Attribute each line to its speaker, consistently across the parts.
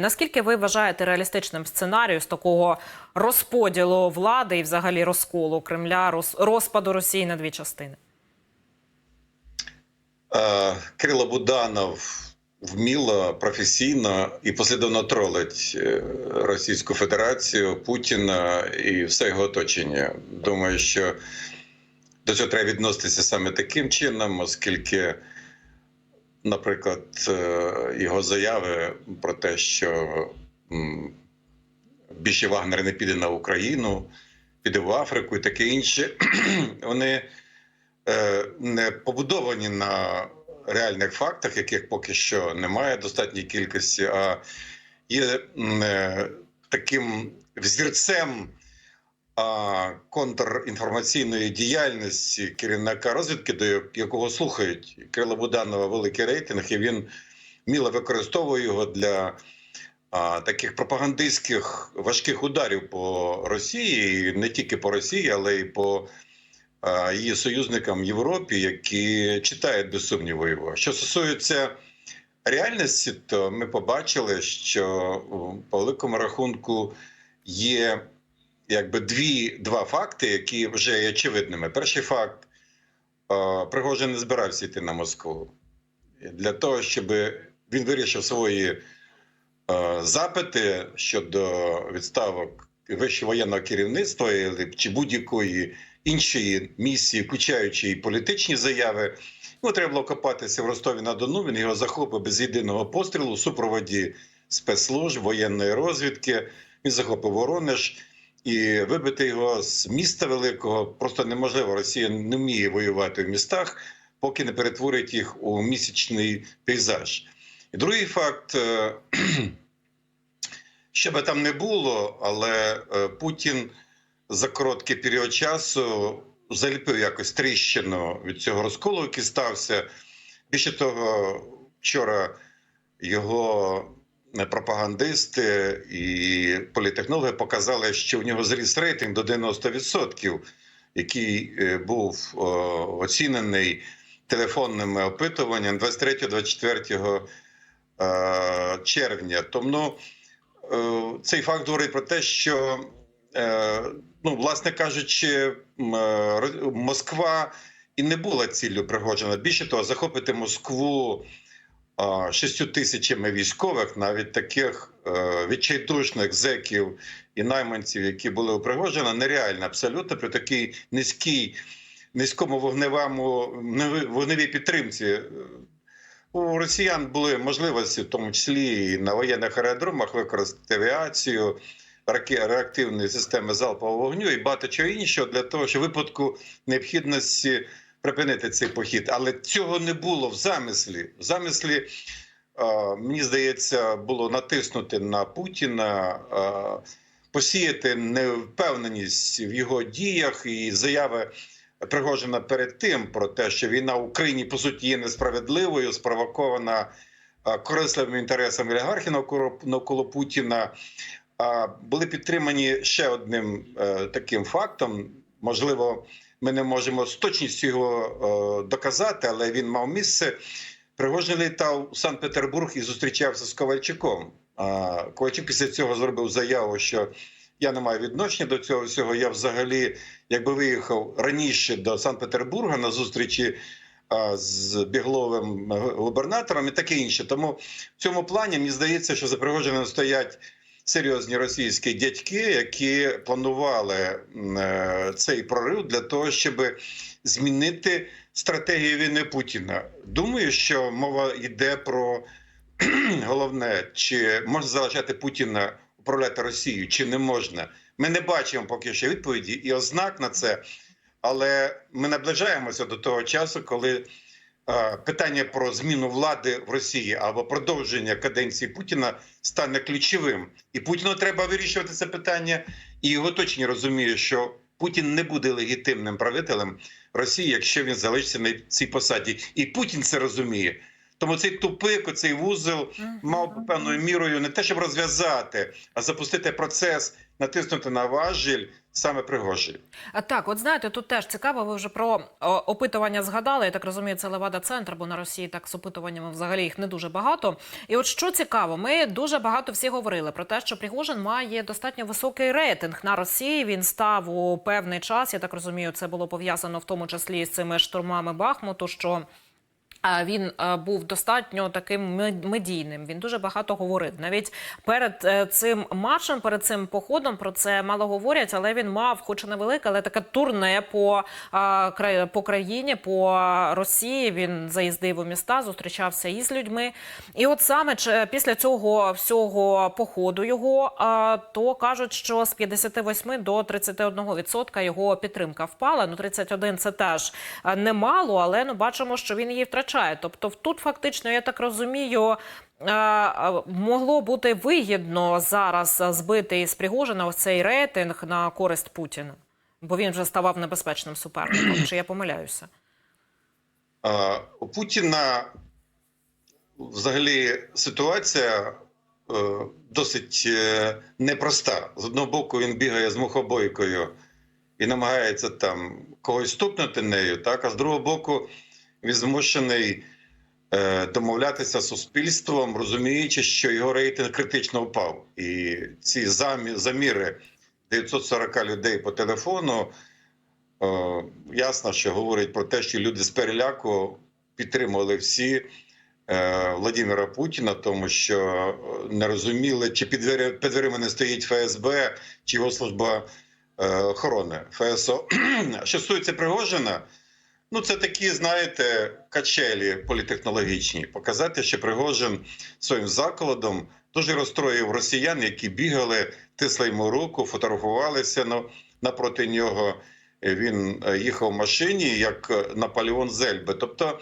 Speaker 1: Наскільки ви вважаєте реалістичним сценарію з такого розподілу влади і взагалі розколу Кремля, роз- розпаду Росії на дві частини?
Speaker 2: Е, Кирило Буданов вміло, професійно і послідовно тролить е, Російську Федерацію, Путіна і все його оточення. Думаю, що до цього треба відноситися саме таким чином, оскільки, наприклад, е, його заяви про те, що більше Вагнер не піде на Україну, піде в Африку і таке інше, вони е, не побудовані на реальних фактах, яких поки що немає достатньої кількості, а є е, таким взірцем контрінформаційної діяльності керівника розвідки, до якого слухають Кирила Буданова великий рейтинг, і він вміло використовує його для а, таких пропагандистських важких ударів по Росії, не тільки по Росії, але й по а, її союзникам в Європі, які читають без сумніву його. Що стосується реальності, то ми побачили, що по великому рахунку є якби дві два факти, які вже є очевидними. Перший факт е, Пригожин не збирався йти на Москву для того, щоб він вирішив свої е, запити щодо відставок вищого воєнного керівництва чи будь-якої іншої місії, включаючи і політичні заяви. Йому треба було копатися в Ростові на Дону. Він його захопив без єдиного пострілу у супроводі спецслужб, воєнної розвідки. Він захопив Воронеж і вибити його з міста великого просто неможливо. Росія не вміє воювати в містах, поки не перетворить їх у місячний пейзаж. І другий факт. е, Що би там не було, але е, Путін за короткий період часу заліпив якось тріщину від цього розколу, який стався. Більше того, вчора його пропагандисти і політехнологи показали, що в нього зріс рейтинг до 90%, який е, був оцінений телефонними опитуваннями 23-24 е, червня. Тому е, цей факт говорить про те, що, ну, власне кажучи, Москва і не була ціллю Пригоджена. Більше того, захопити Москву а, шістю тисячами військових, навіть таких е, відчайдушних зеків і найманців, які були у Пригожина, нереально абсолютно при такій низькій, низькому вогневому вогневій- підтримці. У росіян були можливості, в тому числі і на воєнних аеродромах, використати авіацію, реактивні системи залпового вогню і багато чого іншого для того, щоб в випадку необхідності припинити цей похід. Але цього не було в замислі. В замислі, е, мені здається, було натиснути на Путіна, е, посіяти невпевненість в його діях і заяви. Пригожина перед тим про те, що війна в Україні по суті є несправедливою, спровокована е, корисливими інтересами олігархів навколо, Путіна, були підтримані ще одним таким фактом. Можливо, ми не можемо з точністю його е, доказати, але він мав місце. Пригожин літав у Санкт-Петербург і зустрічався з Ковальчуком. А Ковальчук після цього зробив заяву, що я не маю відношення до цього всього. Я взагалі, якби виїхав раніше до Санкт-Петербурга на зустрічі з бігловим губернатором і таке інше. Тому в цьому плані мені здається, що за Пригожиним стоять серйозні російські дядьки, які планували е, цей прорив для того, щоб змінити стратегію війни Путіна. Думаю, що мова йде про головне, чи можна залишати Путіна управляти Росією, чи не можна. Ми не бачимо поки що відповіді і ознак на це, але ми наближаємося до того часу, коли питання про зміну влади в Росії або продовження каденції Путіна стане ключовим. І Путіну треба вирішувати це питання, і його оточення розуміє, що Путін не буде легітимним правителем Росії, якщо він залишиться на цій посаді. І Путін це розуміє. Тому цей тупик, цей вузол мав би певною мірою не те, щоб розв'язати, а запустити процес, натиснути на важіль саме Пригожин.
Speaker 1: А так, от знаєте, тут теж цікаво. Ви вже про опитування згадали. Я так розумію, це Левада Центр, бо на Росії так з опитуваннями взагалі їх не дуже багато. І от що цікаво, ми дуже багато всі говорили про те, що Пригожин має достатньо високий рейтинг на Росії. Він став у певний час. Я так розумію, це було пов'язано в тому числі з цими штурмами Бахмуту. що він е, був достатньо таким медійним. Він дуже багато говорив. Навіть перед е, цим матчем, перед цим походом про це мало говорять, але він мав, хоч і невелике, але таке турне по, по країні, по Росії. Він заїздив у міста, зустрічався із людьми. І от саме ч- після цього всього походу його, то кажуть, що з 58 до 31% його підтримка впала. Ну 31 – це теж немало, але ну бачимо, що він її втрачає. Тобто, тут фактично, я так розумію. а, а, Могло бути вигідно зараз збити із Пригожина цей рейтинг на користь Путіна, бо він вже ставав небезпечним суперником. Чи я помиляюся?
Speaker 2: У Путіна взагалі ситуація е, досить е, непроста. З одного боку, він бігає з мухобойкою і намагається там когось стукнути нею, так? а з другого боку, він змушений е, домовлятися з суспільством, розуміючи, що його рейтинг критично впав. І ці замі- заміри 940 людей по телефону. Е, Ясно, що говорить про те, що люди з переляку підтримували всі е, Владимира Путіна, тому що не розуміли, чи під, дверима не стоїть ФСБ, чи його служба охорони ФСО. Що стосується Пригожина, ну це такі, знаєте, качелі політехнологічні. Показати, що Пригожин своїм закладом дуже розстроїв росіян, які бігали, тисли йому руку, фотографувалися ну, напроти нього. Він е, їхав в машині як е, Наполеон Зельби. Тобто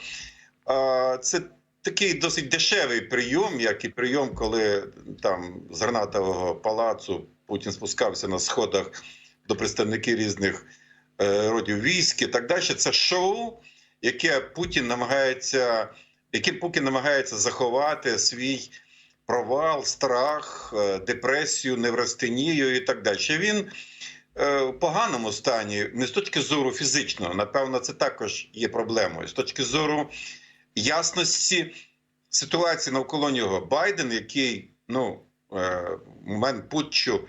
Speaker 2: е, це такий досить дешевий прийом, як і прийом, коли там з гранатового палацу Путін спускався на сходах до представників різних е, родів військ і так далі. Це шоу, яке Путін намагається, яким Путін намагається заховати свій провал, страх, е, депресію, неврастенію і так далі. Він е, в поганому стані, не з точки зору фізичного, напевно, це також є проблемою. З точки зору ясності ситуації навколо нього. Байден, який ну, е, момент путчу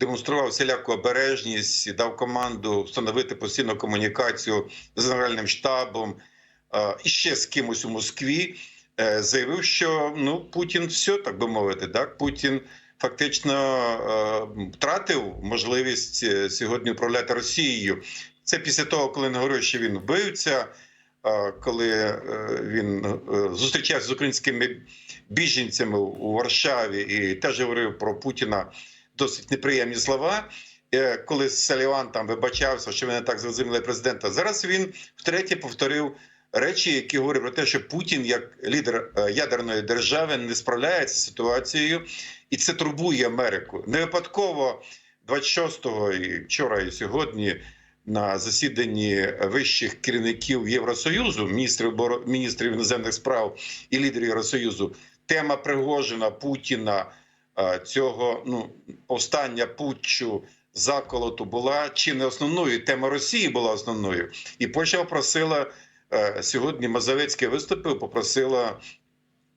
Speaker 2: демонстрував всіляку обережність, і дав команду встановити постійну комунікацію з Генеральним штабом і ще з кимось у Москві, е, заявив, що ну, Путін все, так би мовити, так? Путін фактично е, втратив можливість е, сьогодні управляти Росією. Це після того, коли він говорив, що він вбивця, коли він зустрічався з українськими біженцями у Варшаві і теж говорив про Путіна досить неприємні слова. Е, Коли Саліван там вибачався, що він не так зрозуміли президента. Зараз він втретє повторив речі, які говорять про те, що Путін, як лідер е, ядерної держави, не справляється з ситуацією, і це турбує Америку. Не випадково 26-го і вчора, і сьогодні на засіданні вищих керівників Євросоюзу, міністрів міністрів іноземних справ і лідерів Євросоюзу, тема Пригожина, Путіна, цього ну повстання путчу. Заколоту була чи не основною тема Росії була основною, і Польща просила е, сьогодні. Мазовецький виступив, попросила,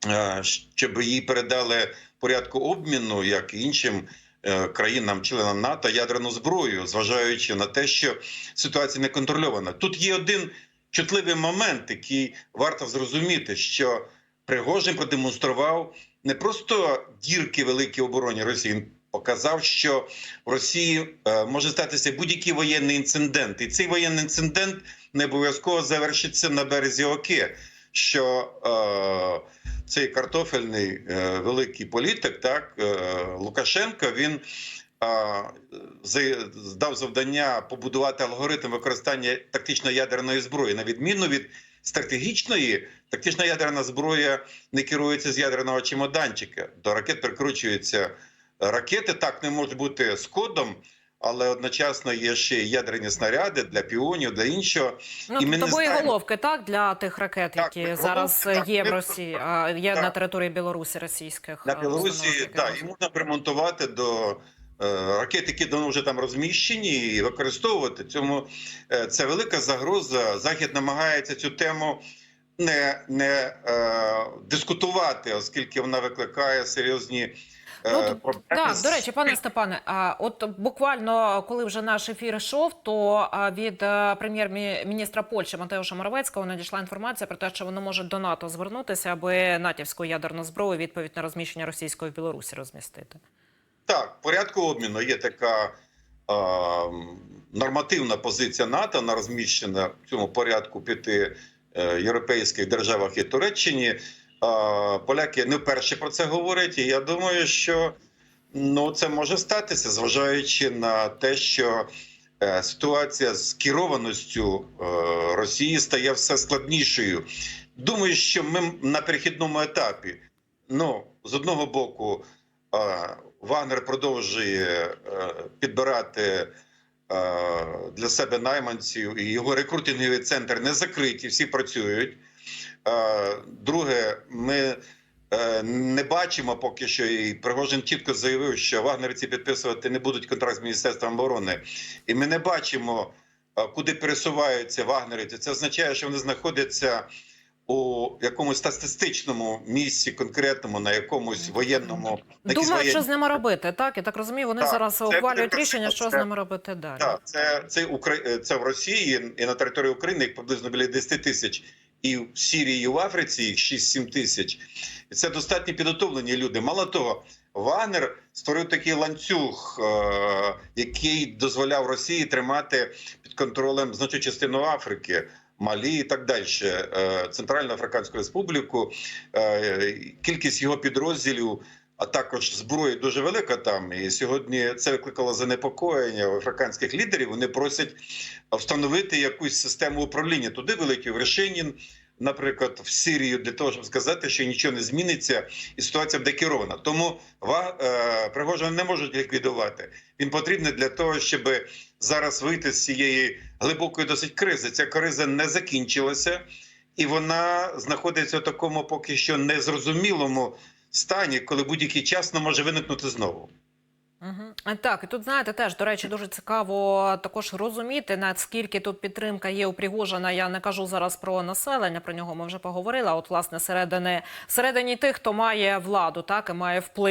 Speaker 2: е, щоб їй передали порядку обміну, як іншим е, країнам, членам НАТО, ядерну зброю, зважаючи на те, що ситуація не контрольована. Тут є один чутливий момент, який варто зрозуміти, що Пригожин продемонстрував не просто дірки великі обороні Росії. Показав, що в Росії е, може статися будь-який воєнний інцидент, і цей воєнний інцидент не обов'язково завершиться на березі Оки. Що е, цей картофельний е, великий політик, так е, Лукашенко, він е, за- дав завдання побудувати алгоритм використання тактичної ядерної зброї, на відміну від стратегічної, тактична ядерна зброя не керується з ядерного чемоданчика. До ракет прикручуються ракети. Так не можуть бути з кодом. Але одночасно є ще й ядерні снаряди для піонів, для іншого.
Speaker 1: Ну,
Speaker 2: І ми
Speaker 1: тобто
Speaker 2: не знаємо-
Speaker 1: так, для тих ракет,
Speaker 2: Так,
Speaker 1: які зараз
Speaker 2: так,
Speaker 1: є в Росії, а є
Speaker 2: Так.
Speaker 1: на території Білорусі російських.
Speaker 2: На
Speaker 1: е,
Speaker 2: Білорусі так, і можна примонтувати до ракети, які давно вже там розміщені, і використовувати цьому е, це велика загроза. Захід намагається цю тему не, не е, дискутувати, оскільки вона викликає серйозні. е,
Speaker 1: Ну, Так, до речі, пане Степане, от буквально коли вже наш ефір йшов, то від е, прем'єр-міністра Польщі Матеуша Моровецького надійшла інформація про те, що вони можуть до НАТО звернутися, аби натівську ядерну зброю відповідь на розміщення російської в Білорусі розмістити.
Speaker 2: Так, в порядку обміну є така е, нормативна позиція НАТО, вона розміщена в цьому порядку п'яти е, європейських державах і Туреччині. Е, поляки не вперше про це говорять, і я думаю, що ну, це може статися, зважаючи на те, що е, ситуація з керованістю е, Росії стає все складнішою. Думаю, що ми на перехідному етапі. Ну, з одного боку, Вагнер продовжує е, підбирати е, для себе найманців, і його рекрутинговий центр не закриті, всі працюють. Е, Друге, ми не бачимо поки що, і Пригожин чітко заявив, що вагнерівці підписувати не будуть контракт з Міністерством оборони. І ми не бачимо, куди пересуваються вагнерівці. Це означає, що вони знаходяться у якомусь статистичному місці, конкретному, на якомусь воєнному. на
Speaker 1: Думають, що з ними робити, так? Я так розумію, вони
Speaker 2: Так,
Speaker 1: зараз
Speaker 2: це
Speaker 1: ухвалюють рішення, що з ними робити далі.
Speaker 2: Так, це, це, Укра... це в Росії і на території України їх приблизно біля 10 тисяч. І в Сірії, і в Африці їх 6-7 тисяч. Це достатньо підготовлені люди. Мало того, Вагнер створив такий ланцюг, е- який дозволяв Росії тримати під контролем значну частину Африки. Малі і так далі, Е, Центральну Африканську Республіку, Е, кількість його підрозділів, а також зброї дуже велика там. І сьогодні це викликало занепокоєння у африканських лідерів. Вони просять встановити якусь систему управління. Туди вилетів Решенін, наприклад, в Сирію для того, щоб сказати, що нічого не зміниться, і ситуація буде керована. Тому е, Пригожина не можуть ліквідувати. Він потрібний для того, щоб зараз вийти з цієї глибокої досить кризи. Ця криза не закінчилася, і вона знаходиться в такому поки що незрозумілому стані, коли будь-який час вона може виникнути знову.
Speaker 1: Угу. Так, і тут знаєте, теж до речі, дуже цікаво також розуміти, наскільки тут підтримка є у. Я не кажу зараз про населення, про нього ми вже поговорили. От власне середини середині тих, хто має владу, так і має вплив.